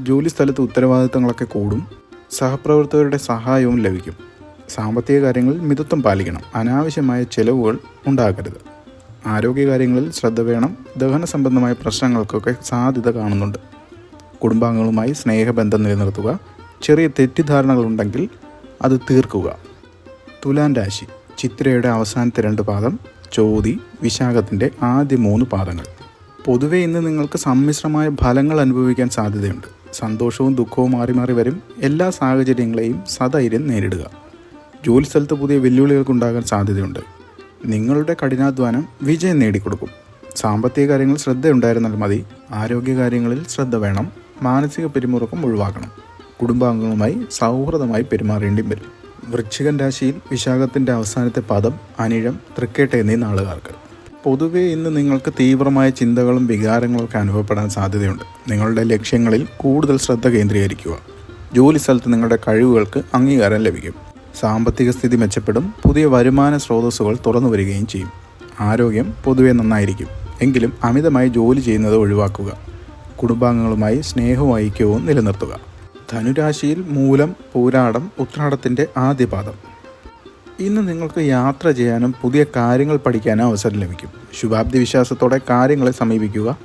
ജോലി സ്ഥലത്ത് ഉത്തരവാദിത്തങ്ങളൊക്കെ കൂടും. സഹപ്രവർത്തകരുടെ സഹായവും ലഭിക്കും. സാമ്പത്തിക കാര്യങ്ങളിൽ മിതത്വം പാലിക്കണം. അനാവശ്യമായ ചെലവുകൾ ഉണ്ടാകരുത്. ആരോഗ്യകാര്യങ്ങളിൽ ശ്രദ്ധ വേണം. ദഹന സംബന്ധമായ പ്രശ്നങ്ങൾക്കൊക്കെ സാധ്യത കാണുന്നുണ്ട്. കുടുംബാംഗങ്ങളുമായി സ്നേഹബന്ധം നിലനിർത്തുക. ചെറിയ തെറ്റിദ്ധാരണകളുണ്ടെങ്കിൽ അത് തീർക്കുക. തുലാൻ രാശി. ചിത്രയുടെ അവസാനത്തെ രണ്ട് പാദം ചോതി വിശാഖത്തിന്റെ ആദ്യ മൂന്ന് പാദങ്ങൾ. പൊതുവെ ഇന്ന് നിങ്ങൾക്ക് സമ്മിശ്രമായ ഫലങ്ങൾ അനുഭവിക്കാൻ സാധ്യതയുണ്ട്. സന്തോഷവും ദുഃഖവും മാറി മാറി വരും. എല്ലാ സാഹചര്യങ്ങളെയും സധൈര്യം നേരിടുക. ജോലി സ്ഥലത്ത് പുതിയ വെല്ലുവിളികൾക്കുണ്ടാകാൻ സാധ്യതയുണ്ട്. നിങ്ങളുടെ കഠിനാധ്വാനം വിജയം നേടിക്കൊടുക്കും. സാമ്പത്തിക കാര്യങ്ങളിൽ ശ്രദ്ധയുണ്ടായിരുന്നാൽ മതി. ആരോഗ്യകാര്യങ്ങളിൽ ശ്രദ്ധ വേണം. മാനസിക പിരിമുറുക്കം ഒഴിവാക്കണം. കുടുംബാംഗങ്ങളുമായി സൗഹൃദമായി പെരുമാറേണ്ടി വരും. വൃശ്ചികൻ രാശിയിൽ വിശാഖത്തിന്റെ അവസാനത്തെ പദം അനിഴം തൃക്കേട്ട എന്നീ നാളുകാർക്ക്. പൊതുവെ ഇന്ന് നിങ്ങൾക്ക് തീവ്രമായ ചിന്തകളും വികാരങ്ങളൊക്കെ അനുഭവപ്പെടാൻ സാധ്യതയുണ്ട്. നിങ്ങളുടെ ലക്ഷ്യങ്ങളിൽ കൂടുതൽ ശ്രദ്ധ കേന്ദ്രീകരിക്കുക. ജോലി സ്ഥലത്ത് നിങ്ങളുടെ കഴിവുകൾക്ക് അംഗീകാരം ലഭിക്കും. സാമ്പത്തിക സ്ഥിതി മെച്ചപ്പെടും. പുതിയ വരുമാന സ്രോതസ്സുകൾ തുറന്നു വരികയും ചെയ്യും. ആരോഗ്യം പൊതുവെ നന്നായിരിക്കും. എങ്കിലും അമിതമായി ജോലി ചെയ്യുന്നത് ഒഴിവാക്കുക. കുടുംബാംഗങ്ങളുമായി സ്നേഹവും ഐക്യവും നിലനിർത്തുക. ധനുരാശിയിൽ മൂലം പൂരാടം ഉത്രാടത്തിന്റെ ആദ്യ പാദം ഇന്ന് നിങ്ങൾക്ക് യാത്ര ചെയ്യാനും പുതിയ കാര്യങ്ങൾ പഠിക്കാനും അവസരം ലഭിക്കും. ശുഭാപ്തി വിശ്വാസത്തോടെ കാര്യങ്ങളെ സമീപിക്കുക.